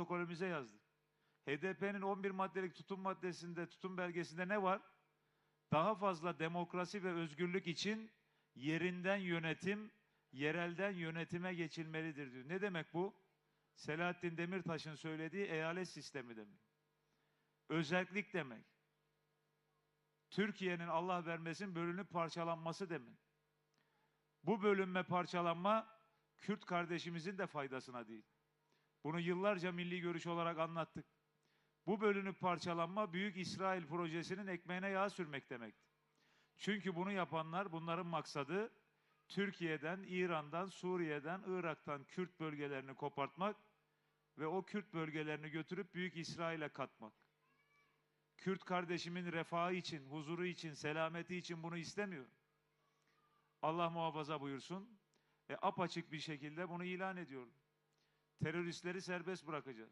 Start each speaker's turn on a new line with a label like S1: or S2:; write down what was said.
S1: protokolümüze yazdık. HDP'nin 11 maddelik tutum maddesinde, tutum belgesinde ne var? Daha fazla demokrasi ve özgürlük için yerinden yönetim, yerelden yönetime geçilmelidir diyor. Ne demek bu? Selahattin Demirtaş'ın söylediği eyalet sistemi demek. Özellik demek. Türkiye'nin Allah vermesin bölünüp parçalanması demek. Bu bölünme parçalanma Kürt kardeşimizin de faydasına değil. Bunu yıllarca milli görüş olarak anlattık. Bu bölünüp parçalanma Büyük İsrail projesinin ekmeğine yağ sürmek demektir. Çünkü bunu yapanlar bunların maksadı Türkiye'den, İran'dan, Suriye'den, Irak'tan Kürt bölgelerini kopartmak ve o Kürt bölgelerini götürüp Büyük İsrail'e katmak. Kürt kardeşimin refahı için, huzuru için, selameti için bunu istemiyor. Allah muhafaza buyursun. E, apaçık bir şekilde bunu ilan ediyor. Teröristleri serbest bırakacağız.